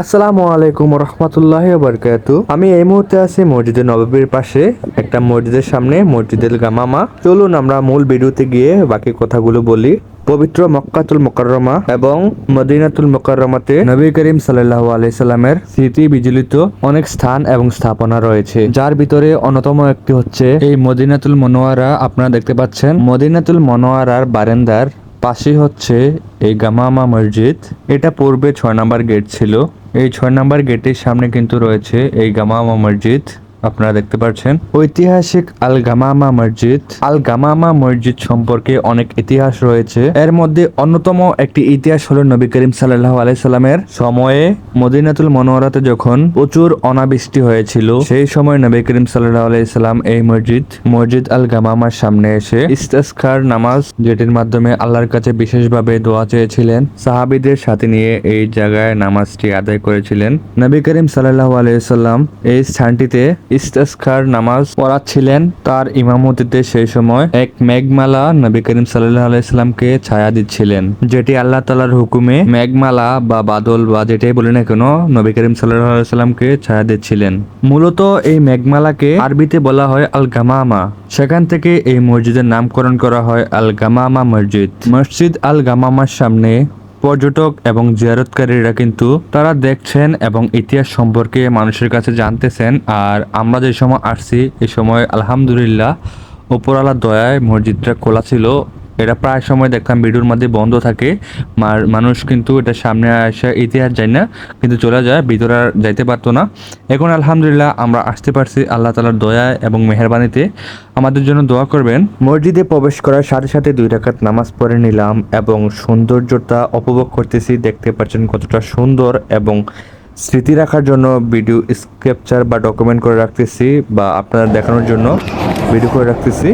আসসালামু আলাইকুম রহমতুল্লাহ বরকাতু আমি এই মুহূর্তে আছি মসজিদে নববীর পাশে, একটা মসজিদের সামনে মসজিদের গামামা। চলুন আমরা মূল ভিডিওতে গিয়ে বাকি কথাগুলো বলি। পবিত্র মক্কাতুল মোকাররমা এবং মদিনাতুল মোকাররমাতে নবী করিম সাল্লাহ আলাইসাল্লামের স্মৃতি বিজলিত অনেক স্থান এবং স্থাপনা রয়েছে। যার ভিতরে অন্যতম একটি হচ্ছে এই মদিনাতুল মনোয়ারা। আপনারা দেখতে পাচ্ছেন, মদিনাতুল মনোয়ারার বারেন্দার পাশে হচ্ছে এই গামামা মসজিদ। এটা পূর্বে ছয় নম্বর গেট ছিল। এই ছয় নাম্বার গেটের সামনে কিন্তু রয়েছে এই গামামা মসজিদ। আপনারা দেখতে পাচ্ছেন ঐতিহাসিক আল গামামা মসজিদ। আল গামামা মসজিদ সম্পর্কে অনেক ইতিহাস রয়েছে। এর মধ্যে অন্যতম একটি ইতিহাস হলো নবী করিম সাল্লাহ আলাইসাল্লামের সময়ে মদিনাতুল মনোহরাতে যখন প্রচুর অনাবৃষ্টি হয়েছিল সেই সময় নবী করিম সাল্লাহ আলাইসাল্লাম এই মসজিদ মসজিদ আল গামামার সামনে এসে ইস্তাসখার নামাজ যেটির মাধ্যমে আল্লাহর কাছে বিশেষভাবে দোয়া চেয়েছিলেন সাহাবিদের সাথে নিয়ে এই জায়গায় নামাজটি আদায় করেছিলেন। নবী করিম সাল্লাহ আলাইসাল্লাম এই স্থানটিতে ইস্তাসখার নামাজ পড়াচ্ছিলেন। তার ইমামতিতে সেই সময় এক মেঘমালা নবী করিম সাল্লাহ আলাইসাল্লামকে ছায়া দিচ্ছিলেন, যেটি আল্লাহ তালার হুকুমে মেঘমালা বা বাদল বা যেটাই বলি না কেন, নবী করিম সাল্লাহ আলাইসাল্লামকে ছায়া দিচ্ছিলেন। মূলত এই মেঘমালাকে আরবিতে বলা হয় আল গামামা সেখান থেকে এই মসজিদের নামকরণ করা হয় আল গামামা মসজিদ। মসজিদ আল গামামার সামনে পর্যটক এবং জিয়ারতকারীরা কিন্তু তারা দেখছেন এবং ইতিহাস সম্পর্কে মানুষের কাছে জানতেছেন। আর আমরা যে সময় আসছি, এ সময় আলহামদুলিল্লাহ ওপরালা দয়ায় মসজিদটা খোলা ছিল। এটা প্রায় সময় দেখতাম ভিডিওর মধ্যে বন্ধ থাকে। মানুষ কিন্তু এটা সামনে আসা, ইতিহাস যায় না, কিন্তু চলে যায়, ভিতরে আর যাইতে পারতো না। এখন আলহামদুলিল্লাহ আমরা আসতে পারছি আল্লাহ তালার দয়া এবং মেহরবানিতে। আমাদের জন্য দোয়া করবেন। মসজিদে প্রবেশ করার সাথে সাথে দুই রাকাত নামাজ পড়ে নিলাম এবং সৌন্দর্যতা উপভোগ করতেছি। দেখতে পাচ্ছেন কতটা সুন্দর এবং স্মৃতি রাখার জন্য ভিডিও স্ক্যাপচার বা ডকুমেন্ট করে রাখতেছি বা আপনাদের দেখানোর জন্য ভিডিও করে রাখতেছি।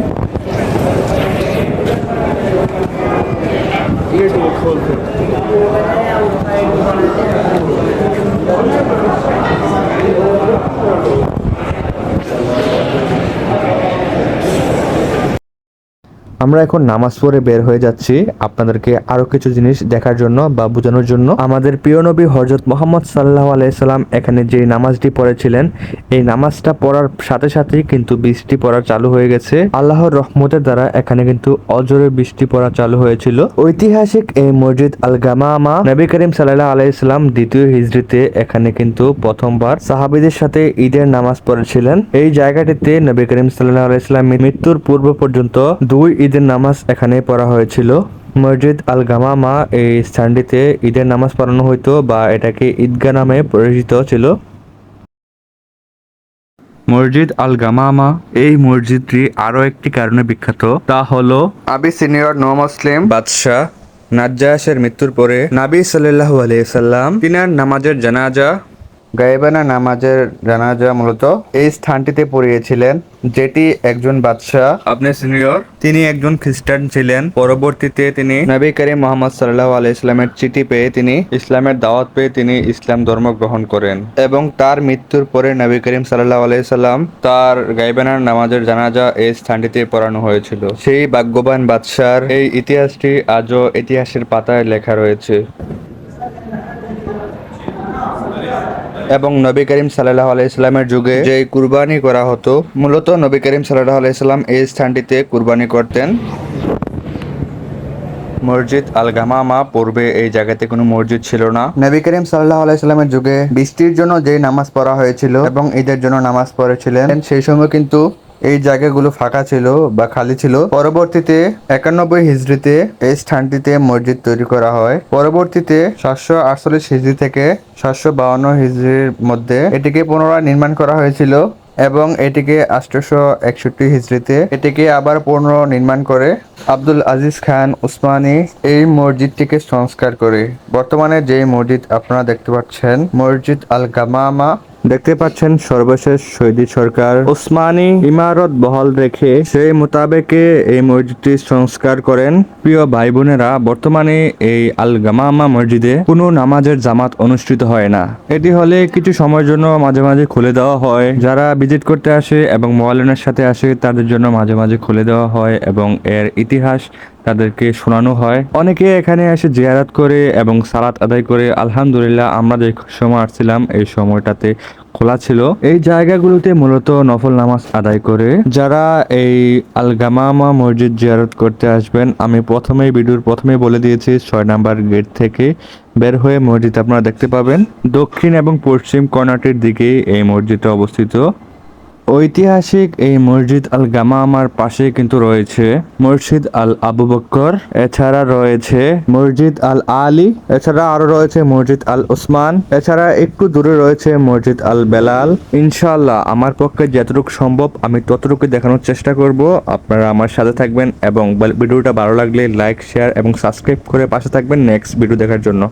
আমরা এখন নামাজ পড়ে বের হয়ে যাচ্ছি। আপনাদেরকে আরও কিছু জিনিস দেখার জন্য বা বোঝানোর জন্য। আমাদের প্রিয় নবী হজরত মোহাম্মদ সাল্লাহ আলাইসাল্লাম এখানে যে নামাজটি পড়েছিলেন, এই নামাজটা পড়ার সাথে সাথেই কিন্তু বৃষ্টি পড়া চালু হয়ে গেছে। আল্লাহর রহমতের দ্বারা এখানে কিন্তু অজরে বৃষ্টি পড়া চালু হয়েছিল। ঐতিহাসিক এই মসজিদ আল গামামা নবী করিম সাল্লাহ আলাইসাল্লাম দ্বিতীয় হিজড়িতে এখানে কিন্তু প্রথমবার সাহাবিদের সাথে ঈদের নামাজ পড়েছিলেন। এই জায়গাটিতে নবী করিম সাল্লাহ আলাইসাল্লাম মৃত্যুর পূর্ব পর্যন্ত দুই ঈদের নামাজ এখানে পড়া হয়েছিল। মসজিদ আল গামামা এই স্থানটিতে ঈদের নামাজ পড়ানো হইতো বা এটাকে ঈদগাহ নামে পরিচিত ছিল। মসজিদ আল গামামা এই মসজিদটি আরও একটি কারণে বিখ্যাত। তা হলো আবি সিনিয়র নো মুসলিম বাদশাহ নাজ্জাসের মৃত্যুর পরে নাবি সাল্লাহ আলাইসাল্লাম তিনার নামাজের জানাজা গায়েবানা নামাজের জানাজা মূলত এই স্থানটিতে পড়িয়েছিলেন যেটি একজন বাদশাহ। আপনি সিনিয়র? তিনি একজন খ্রিস্টান ছিলেন। পরবর্তীতে তিনি নবী করিম মোহাম্মদ সাল্লাহ আলাইসলামের চিঠি পেয়ে তিনি ইসলামের দাওয়াত পেয়ে তিনি ইসলাম ধর্ম গ্রহণ করেন এবং তার মৃত্যুর পরে নবী করিম সাল্লাহ আলাইসাল্লাম তার গাইবানার নামাজের জানাজা এই স্থানটিতে পড়ানো হয়েছিল। সেই ভাগ্যবান বাদশার এই ইতিহাসটি আজও ইতিহাসের পাতায় লেখা রয়েছে। এবং নবী করিম সাল্লাহ আলাইস্লামের যুগে যে কুরবানি করা হতো, মূলত নবী করিম সাল্লাহ আলাইস্লাম এই স্থানটিতে কুরবানি করতেন। মসজিদ আল গামামা পূর্বে এই জায়গাতে কোনো মসজিদ ছিল না। নবী করিম সাল্লাহ আলাইস্লামের যুগে বৃষ্টির জন্য যে নামাজ পড়া হয়েছিল এবং ঈদের জন্য নামাজ পড়েছিলেন, সেই সময় কিন্তু এই জায়গাগুলো ফাঁকা ছিল বা খালি ছিল। পরবর্তীতে একানব্বই হিজড়িতে এই স্থানটিতে মসজিদ তৈরি করা হয়। পরবর্তীতে সাতশো আটচল্লিশ হিজড়ি থেকে সাতশো বাউন্ন হিজড়ির মধ্যে এটিকে পুনরায় নির্মাণ করা হয়েছিল এবং এটিকে আঠারোশো একষট্টি হিজড়িতে এটিকে আবার পুনর্নির্মাণ করে আব্দুল আজিজ খান উসমানী এই মসজিদটিকে সংস্কার করে। বর্তমানে যে মসজিদ আপনারা দেখতে পাচ্ছেন, মসজিদ আল গামামা দেখতে পাচ্ছেন সর্বশেষ শহীদি সরকার ওসমানী ইমারত বহাল রেখে সেই মোতাবেকে এই মসজিদটি সংস্কার করেন। প্রিয় ভাই বোনেরা বর্তমানে এই আল গামামা মসজিদে কোনো নামাজের জামাত অনুষ্ঠিত হয় না। এটি হলে কিছু সময়ের জন্য মাঝে মাঝে খুলে দেওয়া হয়। যারা ভিজিট করতে আসে এবং মোয়ালিনের সাথে আসে তাদের জন্য মাঝে মাঝে খুলে দেওয়া হয় এবং এর ইতিহাস তাদেরকে শোনানো হয়। অনেকে এখানে এসে জিয়ারাত করে এবং সালাত আদায় করে, আলহামদুলিল্লাহ আমরা যে সময় আসছিলাম, এই সময়টাতে খোলা ছিল। এই জায়গাগুলোতে মূলত নফল নামাজ আদায় করে যারা এই আলগামামা মসজিদ জিয়ারত করতে আসবেন, আমি প্রথমেই, ভিডিওর প্রথমেই বলে দিয়েছি, ছয় নাম্বার গেট থেকে বের হয়ে মসজিদ আপনারা দেখতে পাবেন। দক্ষিণ এবং পশ্চিম কর্নাটের দিকে এই মসজিদটা অবস্থিত। ঐতিহাসিক এই মসজিদ আল গামামার পাশে কিন্তু রয়েছে। মসজিদ আল আবু বক্কর, এছাড়া রয়েছে মসজিদ আল আলী এছাড়া আরও রয়েছে মসজিদ আল ওসমান এছাড়া একটু দূরে রয়েছে মসজিদ আল বেলাল ইনশাল্লাহ আমার পক্ষে যতটুকু সম্ভব আমি ততটুকু দেখানোর চেষ্টা করব। আপনারা আমার সাথে থাকবেন এবং ভিডিওটা ভালো লাগলে লাইক শেয়ার এবং সাবস্ক্রাইব করে পাশে থাকবেন নেক্সট ভিডিও দেখার জন্য।